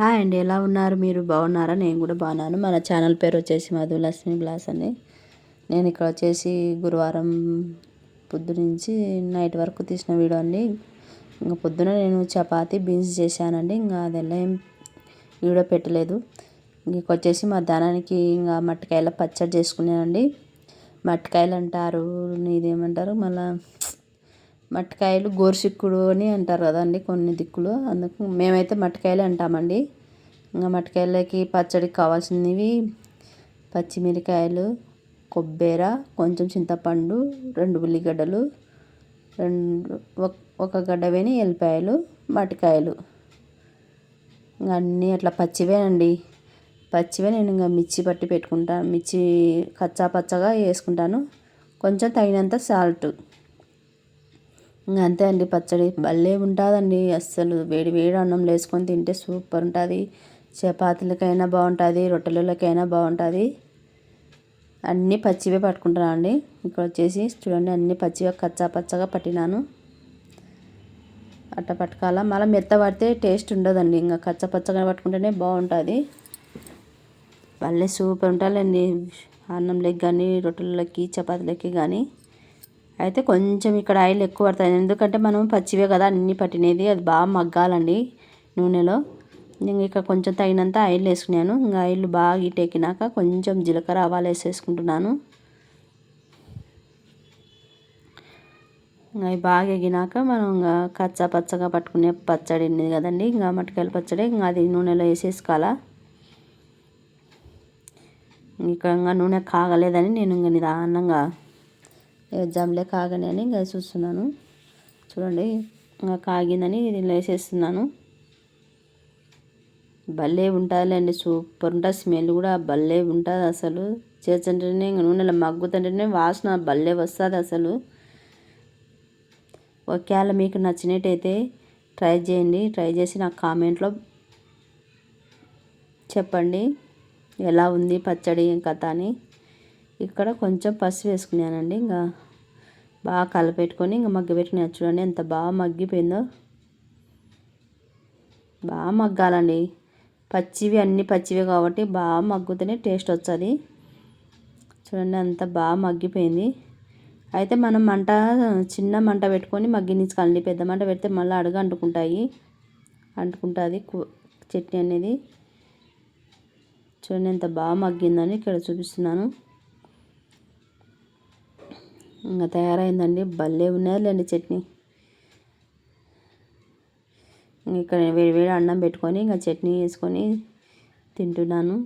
Hi అండి ఎలా ఉన్నారు? మీరు బాగున్నారా? నేను కూడా బాగున్నాను. మన ఛానల్ పేరు వచ్చేసి మధులక్ష్మి బ్లాస్ అండి. నేను ఇక్కడ వచ్చేసి గురువారం పొద్దు నుంచి నైట్ వరకు తీసిన వీడియో అండి. ఇంకా పొద్దున నేను చపాతి బీన్స్ చేశానండి. ఇంకా అదెల్లా ఏం వీడియో పెట్టలేదు. ఇంకా వచ్చేసి మధ్యాహ్నానికి ఇంకా మట్టికాయల పచ్చడి చేసుకున్నానండి. మట్టికాయలు అంటారు ఇదేమంటారు మళ్ళీ మట్టికాయలు గోరుచిక్కుడు అని అంటారు కదండి కొన్ని దిక్కులు. అందుకు మేమైతే మట్టికాయలు అంటామండి. ఇంకా మట్టికాయలకి పచ్చడికి కావాల్సినవి పచ్చిమిరకాయలు కొబ్బరి కొంచెం చింతపండు రెండు ఉల్లిగడ్డలు రెండు ఒక గడ్డ వేని ఎల్లిపాయలు మట్టికాయలు. ఇంకా అన్నీ అట్లా పచ్చివేనండి. పచ్చివే నేను ఇంకా మిర్చి పట్టి పెట్టుకుంటాను మిర్చి కచ్చా పచ్చగా వేసుకుంటాను. కొంచెం తగినంత సాల్ట్. ఇంకా అంతే అండి పచ్చడి భలే ఉంటుందండి. అస్సలు వేడి వేడి అన్నంలో వేసుకొని తింటే సూపర్ ఉంటుంది. చపాతీలకైనా బాగుంటుంది రొట్టెలకైనా బాగుంటుంది. అన్నీ పచ్చివే పట్టుకుంటున్నాను అండి. ఇక్కడ వచ్చేసి చూడండి అన్నీ పచ్చిగా కచ్చా పచ్చగా పట్టినాను. అట్ట పట్టుకోవాలా? మళ్ళీ మెత్త పడితే టేస్ట్ ఉండదండి. ఇంకా కచ్చా పచ్చగా పట్టుకుంటేనే బాగుంటుంది. భలే సూపర్ ఉంటుందండి అన్నంలోకి కానీ రొట్టెలకి చపాతీలకి కానీ అయితే కొంచెం ఇక్కడ ఆయిల్ ఎక్కువ పడుతుంది. ఎందుకంటే మనం పచ్చివే కదా అన్నీ పట్టినది. అది బాగా మగ్గాలండి నూనెలో. నేను ఇక్కడ కొంచెం తగినంత ఆయిల్ వేసుకున్నాను. ఇంకా ఆయిల్ బాగా ఇటెక్కినాక కొంచెం జీలకర్ర ఆవాలు వేసేసుకుంటున్నాను. అవి బాగా ఎగినాక మనం ఇంకా కచ్చా పచ్చగా పట్టుకునే పచ్చడి ఉన్నది కదండి. ఇంకా మట్టకాయల పచ్చడి ఇంకా అది నూనెలో వేసేసుకోవాలా. ఇంకా ఇంకా నూనె కాగలేదని నేను ఇంకా నిదానంగా ఎగ్జామ్లే కాగని అని ఇంకా చూస్తున్నాను. చూడండి ఇంకా కాగిందని వేసేస్తున్నాను భలే ఉంటుందిలేండి సూపర్ ఉంటుంది స్మెల్ కూడా భలే ఉంటుంది అసలు. చేస్తుంటేనే ఇంకా నూనెలో మగ్గుతుంటేనే వాసన భలే వస్తుంది అసలు. ఒకవేళ మీకు నచ్చినట్టయితే ట్రై చేయండి ట్రై చేసి నాకు కామెంట్లో చెప్పండి ఎలా ఉంది పచ్చడి కథ అని. ఇక్కడ కొంచెం పసుపు వేసుకున్నానండి. ఇంకా బాగా కలపెట్టుకొని ఇంకా మగ్గ చూడండి ఎంత బాగా మగ్గిపోయిందో. బాగా మగ్గాలండి. పచ్చివి అన్నీ పచ్చివి కాబట్టి బాగా మగ్గుతూనే టేస్ట్ వస్తుంది. చూడండి అంత బాగా మగ్గిపోయింది. అయితే మనం మంట చిన్న మంట పెట్టుకొని మగ్గినిచ్చుకోవాలండి. పెద్ద మంట పెడితే మళ్ళీ అడుగు అంటుకుంటాయి. అంటుకుంటుంది చట్నీ అనేది. చూడండి ఎంత బాగా మగ్గిందని ఇక్కడ చూపిస్తున్నాను. ఇంకా తయారైందండి. భలే ఉన్నదిలేండి చట్నీ. ఇక్కడ వేడి వేడి అన్నం పెట్టుకొని ఇంకా చట్నీ వేసుకొని తింటున్నాను.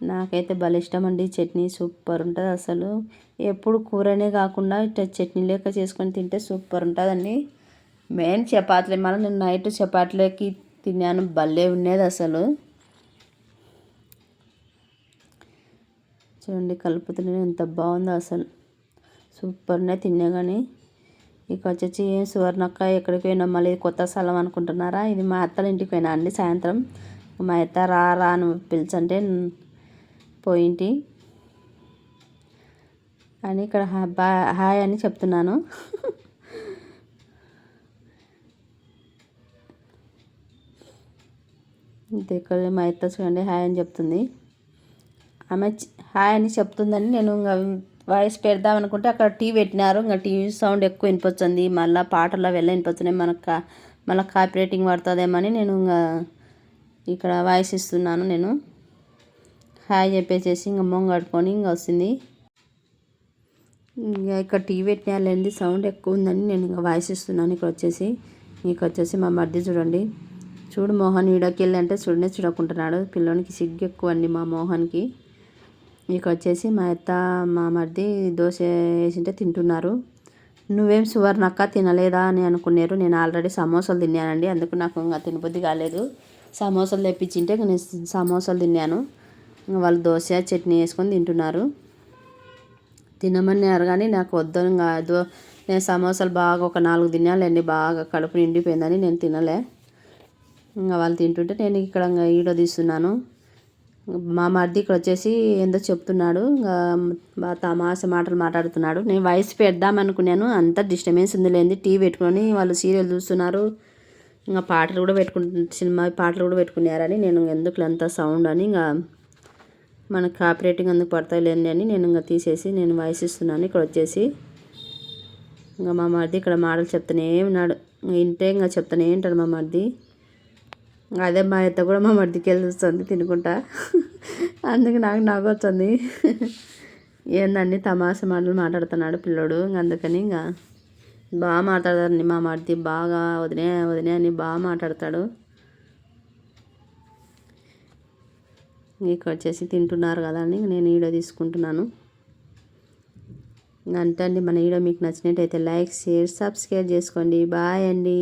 నాకైతే భలే ఇష్టం అండి చట్నీ. సూపర్ ఉంటుంది అసలు. ఎప్పుడు కూరనే కాకుండా ఇట్లా చట్నీ లేక చేసుకొని తింటే సూపర్ ఉంటుందండి. మెయిన్ చపాతీలు. మళ్ళీ నేను నైట్ చపాతీలకి తిన్నాను. భలే ఉండేది అసలు. చూడండి కలుపుతుంటే ఎంత బాగుందో అసలు. సూపర్నే తిన్నా కానీ ఇక వచ్చేసి సువర్ణక్క ఎక్కడికి పోయినా మళ్ళీ కొత్త స్థలం అనుకుంటున్నారా? ఇది మా అత్తల ఇంటికి పోయినా అండి సాయంత్రం. మా అత్త రా రా అని పిలిచంటే పోయింటి. అని ఇక్కడ బా హాయ్ అని చెప్తున్నాను. ఇంత ఇక్కడ మా అత్త చూడండి హాయ్ అని చెప్తుంది. ఆమె హాయ్ అని చెప్తుందని నేను ఇంకా వాయిస్ పెడదాం అనుకుంటే అక్కడ టీ పెట్టినారు. ఇంకా టీవీ సౌండ్ ఎక్కువ వినిపించింది మళ్ళీ పాటల్లో వెళ్ళి వినిపించినాయి మనకు మళ్ళీ కాపీ రేటింగ్ పడుతుందేమని నేను ఇంకా ఇక్కడ వాయిస్ ఇస్తున్నాను నేను. హాయ్ చెప్పేసేసి ఇంకా మొంగడుకొని ఇంకా వస్తుంది. ఇంకా ఇక్కడ టీవీ పెట్టినా సౌండ్ ఎక్కువ ఉందని నేను ఇంకా వాయిస్ ఇస్తున్నాను ఇక్కడ వచ్చేసి. ఇక్కడ వచ్చేసి మా మధ్య చూడండి. చూడు మోహన్ వీడియోకి వెళ్ళి అంటే చూడనే చూడకుంటున్నాడు. పిల్లోనికి సిగ్గు ఎక్కువ అండి మా మోహన్కి. ఇక వచ్చేసి మా అత్త మా మరిది దోశ వేసింటే తింటున్నారు. నువ్వేం సువర్ణక్క తినలేదా అని అనుకున్నారు. నేను ఆల్రెడీ సమోసాలు తిన్నానండి. అందుకు నాకు ఇంకా తినబుద్ధి కాలేదు. సమోసాలు తెప్పించింటే నేను సమోసాలు తిన్నాను. ఇంకా వాళ్ళు దోశ చట్నీ వేసుకొని తింటున్నారు. తినమన్నారు కానీ నాకు వద్దు. ఇంకా దో నేను సమోసాలు బాగా ఒక నాలుగు తినాలండి బాగా కడుపు నిండిపోయిందని నేను తినలే. ఇంకా వాళ్ళు తింటుంటే నేను ఇక్కడ ఈడో తీస్తున్నాను. మా మరిది ఇక్కడ వచ్చేసి ఏందో చెప్తున్నాడు ఇంకా తమాస మాటలు మాట్లాడుతున్నాడు. నేను వయసు పెడదాం అనుకున్నాను అంత డిస్టర్బెన్స్ ఉంది లేని టీవీ పెట్టుకొని వాళ్ళు సీరియల్ చూస్తున్నారు. ఇంకా పాటలు కూడా పెట్టుకుంటు సినిమా పాటలు కూడా పెట్టుకున్నారని నేను ఎందుకు అంత సౌండ్ అని ఇంకా మనకు కాపరేటింగ్ అందుకు పడతాయిలేండి అని నేను ఇంకా తీసేసి నేను వాయిస్ ఇస్తున్నాను ఇక్కడ వచ్చేసి. ఇంకా మా మరిది ఇక్కడ మాటలు చెప్తానే ఉన్నాడు. ఇంటే ఇంకా చెప్తానే ఉంటాడు మా మరిది. అదే మా అత్త కూడా మా మరిదికి వెళ్ళొస్తుంది తినుకుంటా. అందుకే నాకు నాకు వచ్చింది. ఏందండి తమాషా మాటలు మాట్లాడుతున్నాడు పిల్లోడు. ఇంక అందుకని ఇంకా బాగా మాట్లాడతాడండి మా మరిది. బాగా వదినే వదినే అని బాగా మాట్లాడతాడు. ఇక్కడ వచ్చేసి తింటున్నారు కదా అని నేను ఈడో తీసుకుంటున్నాను. అంతే అండి. మన ఈడో మీకు నచ్చినట్టయితే లైక్ షేర్ సబ్స్క్రైబ్ చేసుకోండి. బాయ్ అండి.